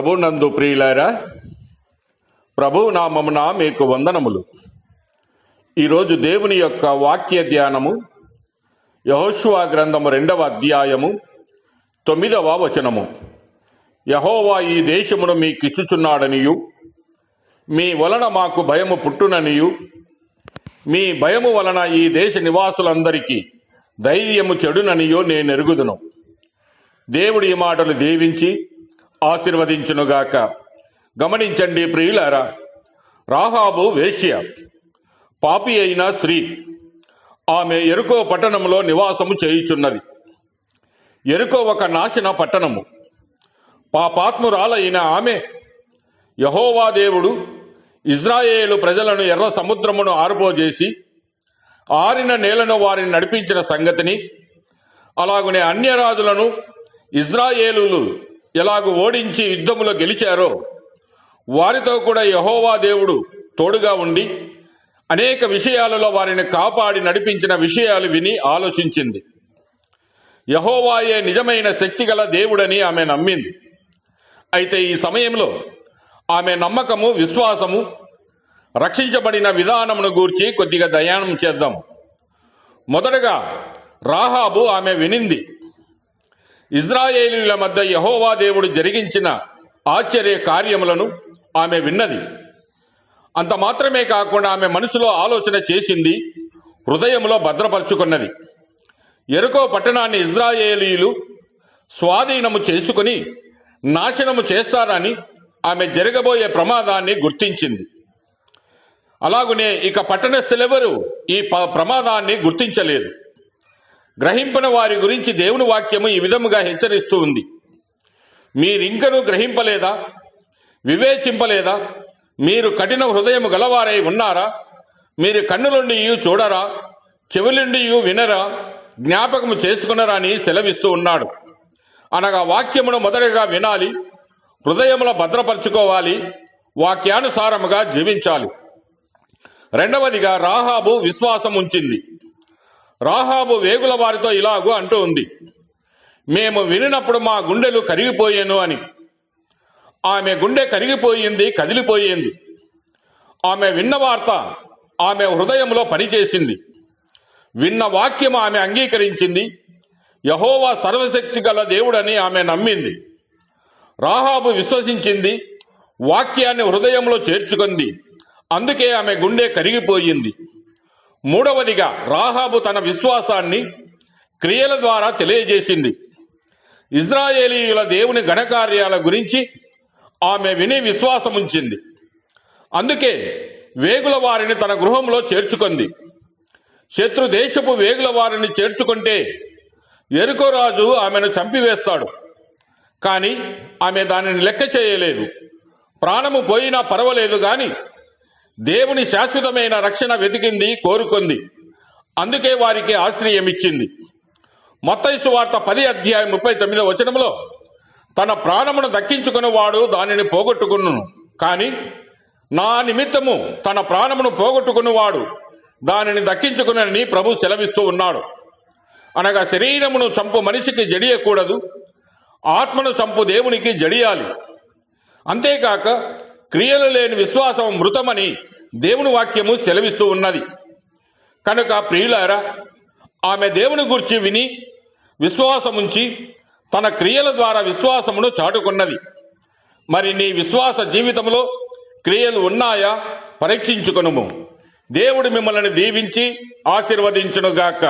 ప్రభు నందు ప్రియులారా ప్రభు నామమున మీకు వందనములు. ఈరోజు దేవుని యొక్క వాక్య ధ్యానము యహోశువా గ్రంథము రెండవ అధ్యాయము తొమ్మిదవ వచనము. యహోవా ఈ దేశమును మీకిచ్చుచున్నాడనియు మీ వలన మాకు భయము పుట్టుననియు మీ భయము వలన ఈ దేశ నివాసులందరికీ ధైర్యము చెడుననియో నేను ఎరుగుదును దేవుడి ఈ మాటలు దీవించి ఆశీర్వదించునుగాక. గమనించండి ప్రియులారా రాహాబు వేశ్య పాపి అయిన స్త్రీ. ఆమె ఎరుకో పట్టణంలో నివాసము చేయుచున్నది. ఎరుకో ఒక నాశన పట్టణము. పాపాత్మురాలైన ఆమె యహోవా దేవుడు ఇజ్రాయేలు ప్రజలను ఎర్ర సముద్రమును ఆరుపోజేసి ఆరిన నేలను వారిని నడిపించిన సంగతిని అలాగునే అన్యరాజులను ఇజ్రాయేలులు ఎలాగు ఓడించి యుద్ధములో గెలిచారో వారితో కూడా యహోవా దేవుడు తోడుగా ఉండి అనేక విషయాలలో వారిని కాపాడి నడిపించిన విషయాలు విని ఆలోచించింది. యహోవాయే నిజమైన శక్తిగల దేవుడని ఆమె నమ్మింది. అయితే ఈ సమయంలో ఆమె నమ్మకము విశ్వాసము రక్షించబడిన విధానమును గూర్చి కొద్దిగా దయానం చేద్దాం. మొదటగా రాహాబు ఆమె వినింది. ఇజ్రాయేలీల మధ్య యహోవా దేవుడు జరిగించిన ఆశ్చర్య కార్యములను ఆమె విన్నది. అంత మాత్రమే కాకుండా ఆమె మనసులో ఆలోచన చేసింది హృదయంలో భద్రపరుచుకున్నది. ఎరుకో పట్టణాన్ని ఇజ్రాయేలీలు స్వాధీనము చేసుకుని నాశనము చేస్తారని ఆమె జరగబోయే ప్రమాదాన్ని గుర్తించింది. అలాగునే ఇక పట్టణస్థులెవరూ ఈ ప- ప్రమాదాన్ని గుర్తించలేదు. గ్రహింపని వారి గురించి దేవుని వాక్యము ఈ విధముగా హెచ్చరిస్తూ ఉంది. మీరింకనూ గ్రహింపలేదా? వివేచింపలేదా? మీరు కఠిన హృదయము గలవారై ఉన్నారా? మీరు కన్నులుండి చూడరా? చెవులుండి వినరా? జ్ఞాపకము చేసుకునరా అని సెలవిస్తూ ఉన్నాడు. అనగా వాక్యమును మొదటగా వినాలి హృదయములో భద్రపరుచుకోవాలి వాక్యానుసారముగా జీవించాలి. రెండవదిగా రాహాబు విశ్వాసం ఉంచింది రాహాబు వేగుల వారితో ఇలాగూ అంటూ ఉంది. మేము వినినప్పుడు మా గుండెలు కరిగిపోయాను అని. ఆమె గుండె కరిగిపోయింది కదిలిపోయింది. ఆమె విన్న వార్త ఆమె హృదయంలో పనిచేసింది. విన్న వాక్యం ఆమె అంగీకరించింది. యహోవా సర్వశక్తి గల దేవుడని ఆమె నమ్మింది. రాహాబు విశ్వసించింది వాక్యాన్ని హృదయంలో చేర్చుకుంది. అందుకే ఆమె గుండె కరిగిపోయింది. మూడవదిగా రాహాబు తన విశ్వాసాన్ని క్రియల ద్వారా తెలియజేసింది. ఇజ్రాయేలీయుల దేవుని ఘనకార్యాల గురించి ఆమె విని విశ్వాసముంచింది. అందుకే వేగుల వారిని తన గృహంలో చేర్చుకుంది. శత్రు దేశపు వేగుల వారిని చేర్చుకుంటే ఎరుకోరాజు ఆమెను చంపివేస్తాడు. కానీ ఆమె దానిని లెక్క చేయలేదు. ప్రాణము పోయినా పర్వాలేదు గాని దేవుని శాశ్వతమైన రక్షణ వెతికింది కోరుకుంది. అందుకే వారికి ఆశ్రయం ఇచ్చింది మొత్తైసు వార్త పది అధ్యాయం ముప్పై తొమ్మిదో వచనంలో తన ప్రాణమును దక్కించుకున్నవాడు దానిని పోగొట్టుకును కానీ నా నిమిత్తము తన ప్రాణమును పోగొట్టుకున్నవాడు దానిని దక్కించుకునని ప్రభు సెలవిస్తూ ఉన్నాడు. అనగా శరీరమును చంపు మనిషికి జడియకూడదు ఆత్మను చంపు దేవునికి జడియాలి. అంతేకాక క్రియలు లేని విశ్వాసం మృతమని దేవుని వాక్యము సెలవిస్తూ ఉన్నది. కనుక ప్రియులారా ఆమె దేవుని గురించి విని విశ్వాసముంచి తన క్రియల ద్వారా విశ్వాసమును చాటుకున్నది. మరి నీ విశ్వాస జీవితంలో క్రియలు ఉన్నాయా? పరీక్షించుకొనుము. దేవుడు మిమ్మల్ని దీవించి ఆశీర్వదించునుగాక.